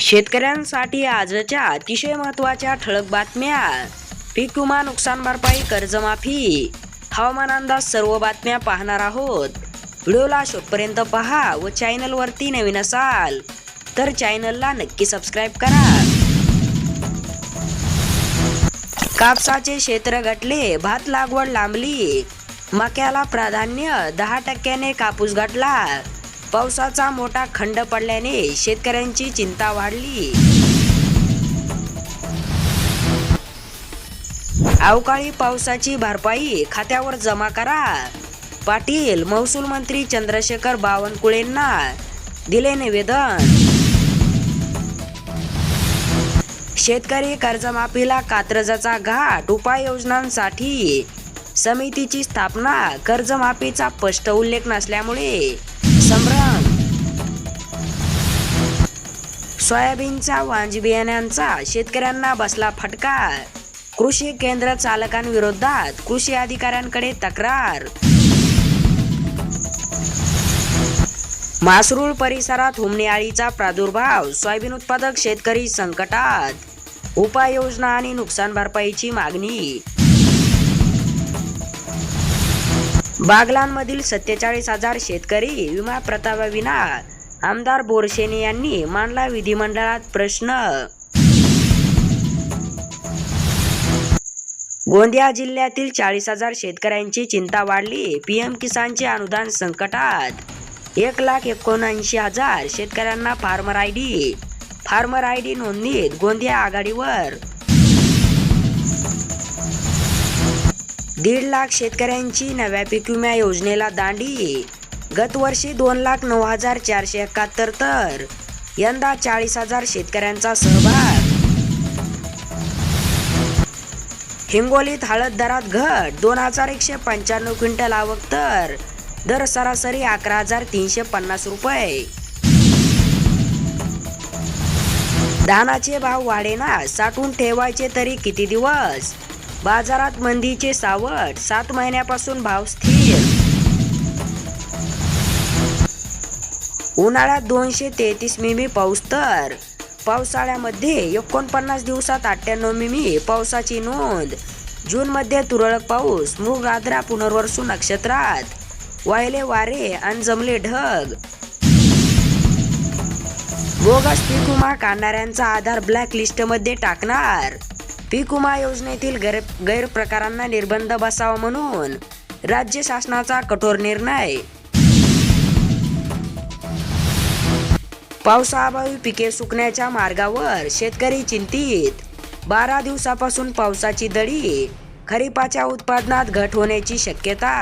शेतकऱ्यांसाठी आजच्या अतिशय महत्त्वाच्या ठळक बातम्या. पीक विमा नुकसान भरपाई कर्जमाफी. हवामान अंदाज सर्व बातम्या पाहणार आहोत. व्हिडिओला शेवटपर्यंत पहा व चॅनलवरती नवीन असाल तर चॅनलला नक्की सबस्क्राईब करा. कापसाचे क्षेत्र घटले भात लागवड लांबली. मक्याला प्राधान्य दहा टक्क्याने कापूस घटला पावसाचा मोठा खंड पडल्याने शेतकऱ्यांची चिंता वाढली. अवकाळी पावसाची भरपाई खात्यावर जमा करा पाटील महसूल मंत्री चंद्रशेखर बावनकुळेंना दिले निवेदन. शेतकरी कर्जमाफीला कात्रजाचा घाट उपाययोजनांसाठी समितीची स्थापना कर्जमाफीचा स्पष्ट उल्लेख नसल्यामुळे सोयाबीनच्या वांज बियाण्यांचा शेतकऱ्यांना बसला फटका. कृषी केंद्र चालकांविरोधात कृषी अधिकाऱ्यांकडे तक्रार. मासरूळ परिसरात हुमणी आळीचा प्रादुर्भाव सोयाबीन उत्पादक शेतकरी संकटात. उपाययोजना आणि नुकसान भरपाईची मागणी. बागलांमधील सत्तेचाळीस हजार शेतकरी विमा प्रतापाविना आमदार बोरशेने यांनी मांडला विधिमंडळात प्रश्न. गोंदिया जिल्ह्यातील चाळीस हजार शेतकऱ्यांची चिंता वाढली. पीएम किसानचे अनुदान संकटात. एक लाख एकोणऐंशी हजार शेतकऱ्यांना farmer I D. Farmer I D नोंदणीत गोंदिया आघाडीवर. दीड लाख शेतकऱ्यांची नव्या पीक विमा योजनेला दांडी. गतवर्षी दोन लाख नऊ हजार चारशे एकाहत्तर तर यंदा चाळीस हजार शेतकऱ्यांचा सहभाग. हिंगोलीत हळद दरात घट दोन हजार एकशे पंच्याण्णव क्विंटल आवक तर दर सरासरी अकरा हजार तीनशे पन्नास रुपये. धानाचे भाव वाढेना साठवून ठेवायचे तरी किती दिवस? बाजारात मंदीचे सावट सात महिन्यापासून भाव स्थिर. उन्हाळ्यात दोनशे तेहतीस मिमी पाऊस तर. पावसाळ्यामध्ये एकोणपन्नास दिवसात अठ्ठ्याण्णव मिमी पावसाची नोंद. जूनमध्ये तुरळक पाऊस मृग आद्रा पुनर्वसू नक्षत्रात. वाहिले वारे आणि जमले ढग. बोगस पीक विमा काढणाऱ्यांचा आधार ब्लॅक लिस्टमध्ये टाकणार. पीक विमा योजनेतील गैर गैरप्रकारांना निर्बंध बसावा म्हणून राज्य शासनाचा कठोर निर्णय. पावसाअभावी पिके सुकण्याच्या मार्गावर शेतकरी चिंतित. बारा दिवसापासून पावसाची दडी खरीपाच्या उत्पादनात घट होण्याची शक्यता